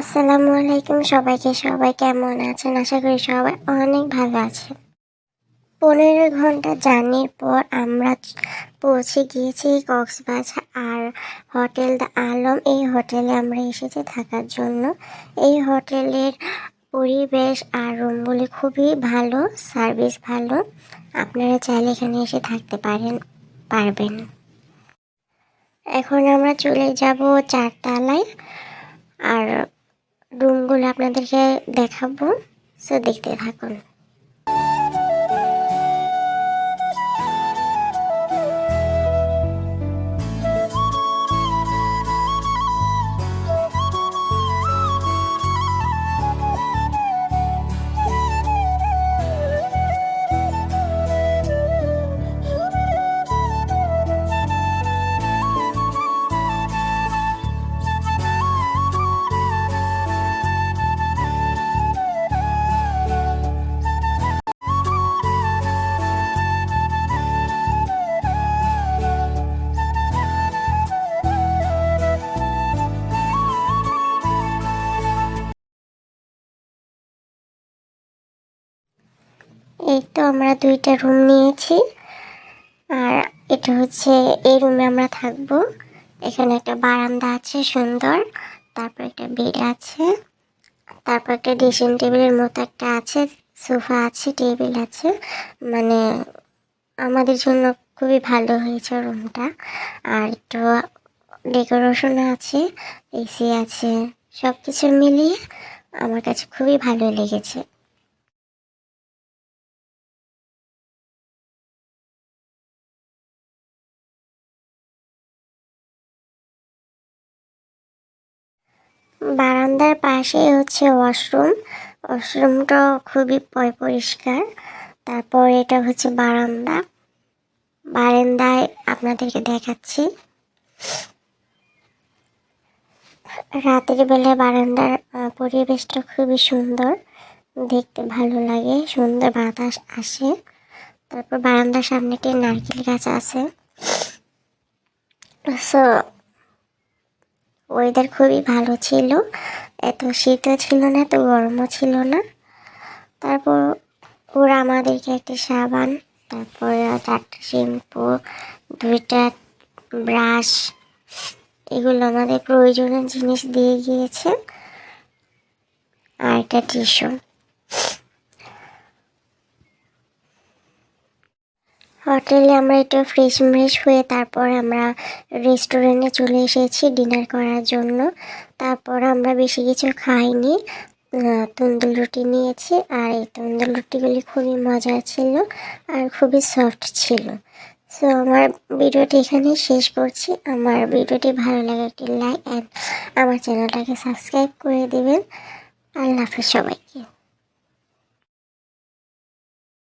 আসসালামু আলাইকুম সবাইকে, সবাই কেমন আছেন? আশা করি সবাই অনেক ভালো আছেন। পনেরো ঘণ্টা জার্নির পর আমরা পৌঁছে গিয়েছি কক্সবাজার আর হোটেল দ্য আলম। এই হোটেলে আমরা এসেছি থাকার জন্য। এই হোটেলের পরিবেশ আর রুমগুলি খুবই ভালো, সার্ভিস ভালো। আপনারা চাইলে এখানে এসে থাকতে পারেন, পারবেন। এখন আমরা চলে যাব চারতলায়। আর রুমগুলো আপনাদেরকে দেখাবো সো দেখতে থাকুন। এই তো আমরা দুইটা রুম নিয়েছি। আর এটা হচ্ছে এই রুমে আমরা থাকব। এখানে একটা বারান্দা আছে সুন্দর, তারপর একটা বেড আছে, তারপর একটা ড্রেসিং টেবিলের মতো একটা আছে সোফা আছে টেবিল আছে। মানে আমাদের জন্য খুবই ভালো হয়েছে রুমটা আর একটু ডেকোরেশন আছে এসি আছে সব কিছু মিলিয়ে আমার কাছে খুবই ভালো লেগেছে। বারান্দার পাশে হচ্ছে ওয়াশরুম। ওয়াশরুমটা খুবই পরিষ্কার। তারপর এটা হচ্ছে বারান্দা। বারান্দায় আপনাদেরকে দেখাচ্ছি। রাতের বেলা বারান্দার পরিবেশটা খুবই সুন্দর। দেখতে ভালো লাগে, সুন্দর বাতাস আসে। তারপর বারান্দার সামনে একটি নারকেল গাছ আছে। সো ওয়েদার খুবই ভালো ছিল। এত শীতও ছিল না, এত গরমও ছিল না। তারপর ওরা আমাদেরকে একটা সাবান, তারপর চারটা শ্যাম্পু, দুইটা ব্রাশ, এগুলো আমাদের প্রয়োজনীয় জিনিস দিয়ে গিয়েছে। আর একটা টিস্যু। হোটেলে আমরা একটু ফ্রেশ ফ্রেশ হয়ে তারপর আমরা রেস্টুরেন্টে চলে এসেছি ডিনার করার জন্য। তারপর আমরা বেশি কিছু খাইনি। আহ, তন্দুর রুটি নিয়েছি আর এই তন্দুর রুটিগুলি খুবই মজার ছিল আর খুবই সফট ছিল। সো আমার ভিডিওটি এখানেই শেষ করছি। আমার ভিডিওটি ভালো লাগে একটি লাইক অ্যান্ড আমার চ্যানেলটাকে সাবস্ক্রাইব করে দেবেন। আল্লাহ হাফিজ সবাইকে।